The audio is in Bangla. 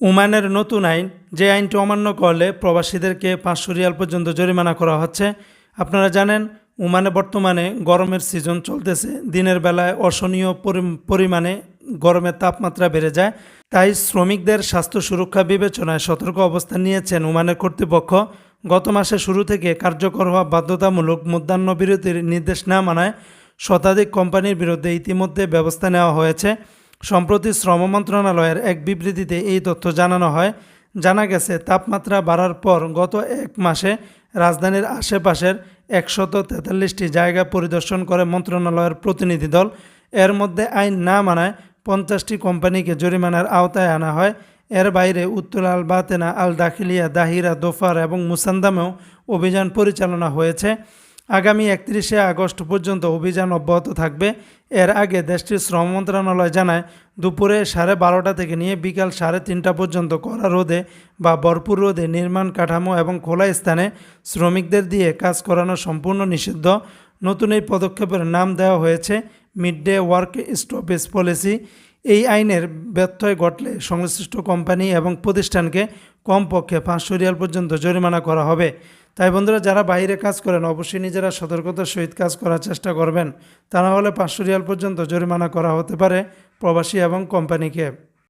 ওমানের নতুন আইন, যে আইনটি অমান্য করলে প্রবাসীদেরকে পাঁচশো রিয়াল পর্যন্ত জরিমানা করা হচ্ছে। আপনারা জানেন ওমানে বর্তমানে গরমের সিজন চলতেছে। দিনের বেলায় অসহনীয় পরি- পরিমাণে গরমের তাপমাত্রা বেড়ে যায়। তাই শ্রমিকদের স্বাস্থ্য সুরক্ষা বিবেচনায় সতর্ক অবস্থান নিয়েছেন ওমানের কর্তৃপক্ষ। গত মাসে শুরু থেকে কার্যকর হওয়া বাধ্যতামূলক মধ্যাহ্ন বিরতির নির্দেশ না মানায় শতাধিক কোম্পানির বিরুদ্ধে ইতিমধ্যে ব্যবস্থা নেওয়া হয়েছে। সম্প্রতি শ্রম মন্ত্রণালয়ের এক বিবৃতিতে এই তথ্য জানানো হয়। জানা গেছে, তাপমাত্রা বাড়ার পর গত এক মাসে রাজধানীর আশেপাশের একশত তেতাল্লিশটি জায়গা পরিদর্শন করে মন্ত্রণালয়ের প্রতিনিধি দল। এর মধ্যে আইন না মানায় পঞ্চাশটি কোম্পানিকে জরিমানার আওতায় আনা হয়। এর বাইরে উত্তর আল বাতেনা, আল দাখিলিয়া, দাহিরা, দোফার এবং মুসান্দামেও অভিযান পরিচালনা হয়েছে। আগামী একত্রিশে আগস্ট পর্যন্ত অভিযান অব্যাহত থাকবে। এর আগে দেশটির শ্রম মন্ত্রণালয় জানায়, দুপুরে সাড়ে বারোটা থেকে নিয়ে বিকাল সাড়ে তিনটা পর্যন্ত কড়া রোদে বা ভরপুর রোদে নির্মাণ কাঠামো এবং খোলা স্থানে শ্রমিকদের দিয়ে কাজ করানো সম্পূর্ণ নিষিদ্ধ। নতুন এই পদক্ষেপের নাম দেওয়া হয়েছে mid day work stoppage policy. এই আইনের ব্যত্যয় ঘটলে সংশ্লিষ্ট কোম্পানি এবং প্রতিষ্ঠানকে কমপক্ষে পাঁচশো রিয়াল পর্যন্ত জরিমানা করা হবে। তাই বন্ধুরা, যারা বাইরে কাজ করেন, অবশ্যই নিজেরা সতর্কতার সহিত কাজ করার চেষ্টা করবেন। তা না হলে পাঁচশো রিয়াল পর্যন্ত জরিমানা করা হতে পারে প্রবাসী এবং কোম্পানিকে।